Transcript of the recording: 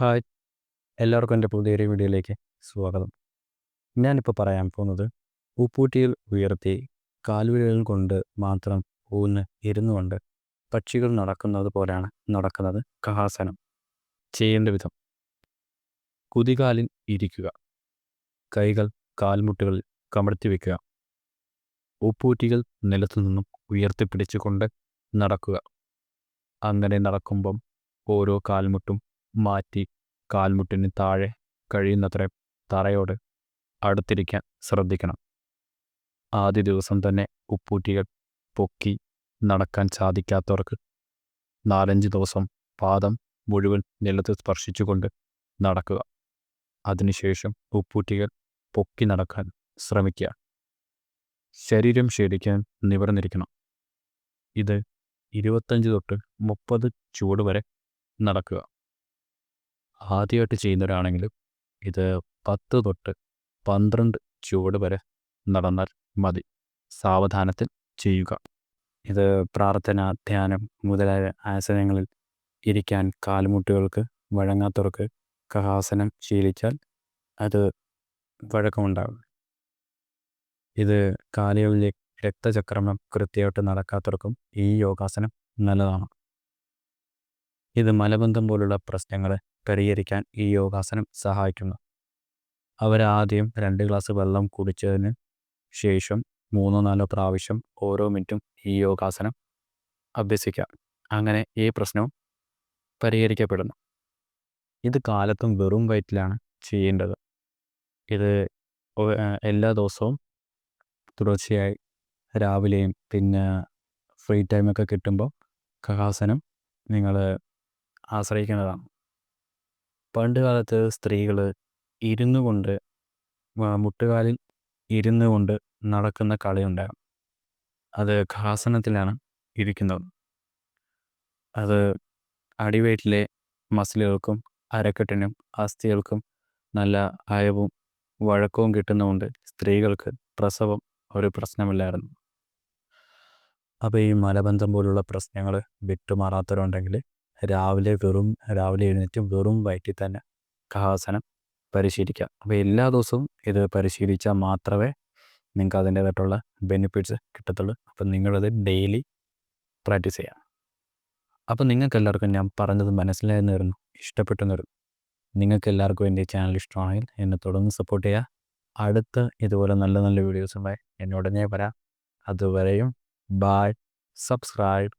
Hi. എല്ലാവർക്കും എന്റെ പുതിയൊരു വീഡിയോയിലേക്ക് സ്വാഗതം. ഞാനിപ്പോൾ പറയാൻ പോകുന്നത് ഉപ്പൂറ്റിയിൽ ഉയർത്തി കാൽവിരലുകൾ കൊണ്ട് മാത്രം ഊന്ന് ഇരുന്നു കൊണ്ട് പക്ഷികൾ നടക്കുന്നത് പോലെയാണ് നടക്കുന്നത് കഹാസനം. ചെയ്യേണ്ട വിധം. കുതികാലിൽ ഇരിക്കുക. കൈകൾ കാൽമുട്ടുകളിൽ കമഴ്ത്തി വയ്ക്കുക ഉപ്പൂറ്റികൾ നിലത്തു നിന്നും ഉയർത്തിപ്പിടിച്ചുകൊണ്ട് നടക്കുക. അങ്ങനെ നടക്കുമ്പം ഓരോ കാൽമുട്ടും മാറ്റി കാൽമുട്ടിന് താഴെ കഴിയുന്നത്ര തറയോട് അടുത്തിരിക്കാൻ ശ്രദ്ധിക്കണം. ആദ്യ ദിവസം തന്നെ ഉപ്പൂറ്റികൾ പൊക്കി നടക്കാൻ സാധിക്കാത്തവർക്ക് നാലഞ്ച് ദിവസം പാദം മുഴുവൻ നിലത്ത് സ്പർശിച്ചുകൊണ്ട് നടക്കുക. അതിനുശേഷം ഉപ്പൂറ്റികൾ പൊക്കി നടക്കാൻ ശ്രമിക്കുക. ശരീരം ശരിക്കാൻ നിവർന്നിരിക്കണം. ഇത് ഇരുപത്തഞ്ച് തൊട്ട് മുപ്പത് ചൂട് വരെ നടക്കുക. ആദ്യമായിട്ട് ചെയ്യുന്നവരാണെങ്കിലും ഇത് പത്ത് തൊട്ട് പന്ത്രണ്ട് ചുവട് വരെ നടന്നാൽ മതി. സാവധാനത്തിൽ ചെയ്യുക. ഇത് പ്രാർത്ഥന ധ്യാനം മുതലായ ആസനങ്ങളിൽ ഇരിക്കാൻ കാലുമുട്ടുകൾക്ക് വഴങ്ങാത്തവർക്ക് കഹാസനം ശീലിച്ചാൽ അത് വഴക്കമുണ്ടാകും. ഇത് കാലുകളിലെ രക്തചക്രമണം കൃത്യമായിട്ട് നടക്കാത്തവർക്കും ഈ യോഗാസനം നല്ലതാണ്. ഇത് മലബന്ധം പോലുള്ള പ്രശ്നങ്ങളെ പരിഹരിക്കാൻ ഈ യോഗാസനം സഹായിക്കുന്നു. അവരാദ്യം രണ്ട് ഗ്ലാസ് വെള്ളം കുടിച്ചതിന് ശേഷം മൂന്നോ നാലോ പ്രാവശ്യം ഓരോ മിനിറ്റും ഈ യോഗാസനം അഭ്യസിക്കാം. അങ്ങനെ ഈ പ്രശ്നവും പരിഹരിക്കപ്പെടുന്നു. ഇത് കാലത്തും വെറും വയറ്റിലാണ് ചെയ്യേണ്ടത്. ഇത് എല്ലാ ദിവസവും തുടർച്ചയായി രാവിലെയും പിന്നെ ഫ്രീ ടൈമൊക്കെ കിട്ടുമ്പോൾ കഹാസനം നിങ്ങൾ ആശ്രയിക്കേണ്ടതാണ് പണ്ട് കാലത്ത് സ്ത്രീകൾ ഇരുന്നു കൊണ്ട് മുട്ടുകാലിൽ ഇരുന്നു കൊണ്ട് നടക്കുന്ന കളിയുണ്ടാകും. അത് ഖാസനത്തിലാണ് ഇരിക്കുന്നത്. അത് അടിവയറ്റിലെ മസിലുകൾക്കും അരക്കെട്ടിനും അസ്ഥികൾക്കും നല്ല അയവും വഴക്കവും കിട്ടുന്നതുകൊണ്ട് സ്ത്രീകൾക്ക് പ്രസവം ഒരു പ്രശ്നമില്ലായിരുന്നു. അപ്പോൾ ഈ മലബന്ധം പോലുള്ള പ്രശ്നങ്ങൾ വിട്ടുമാറാത്തവരുണ്ടെങ്കിൽ രാവിലെ വെറും രാവിലെ എഴുന്നേറ്റ് വെറും വയറ്റിൽ തന്നെ കഹാസനം പരിശീലിക്കുക. അപ്പോൾ എല്ലാ ദിവസവും ഇത് പരിശീലിച്ചാൽ മാത്രമേ നിങ്ങൾക്ക് അതിന്റേതായിട്ടുള്ള ബെനിഫിറ്റ്സ് കിട്ടത്തുള്ളൂ. അപ്പം നിങ്ങളത് ഡെയിലി പ്രാക്ടീസ് ചെയ്യാം അപ്പം നിങ്ങൾക്ക് എല്ലാവർക്കും ഞാൻ പറഞ്ഞത് മനസ്സിലായെന്ന് വരുന്നു ഇഷ്ടപ്പെട്ടെന്ന് വരുന്നു. നിങ്ങൾക്ക് എല്ലാവർക്കും എന്റെ ചാനൽ ഇഷ്ടമാണെങ്കിൽ എന്നെ തുടർന്ന് സപ്പോർട്ട് ചെയ്യുക. അടുത്ത ഇതുപോലെ നല്ല നല്ല വീഡിയോസുമായി എന്നോടനെ വരാം. അതുവരെയും ബായ് സബ്സ്ക്രൈബ്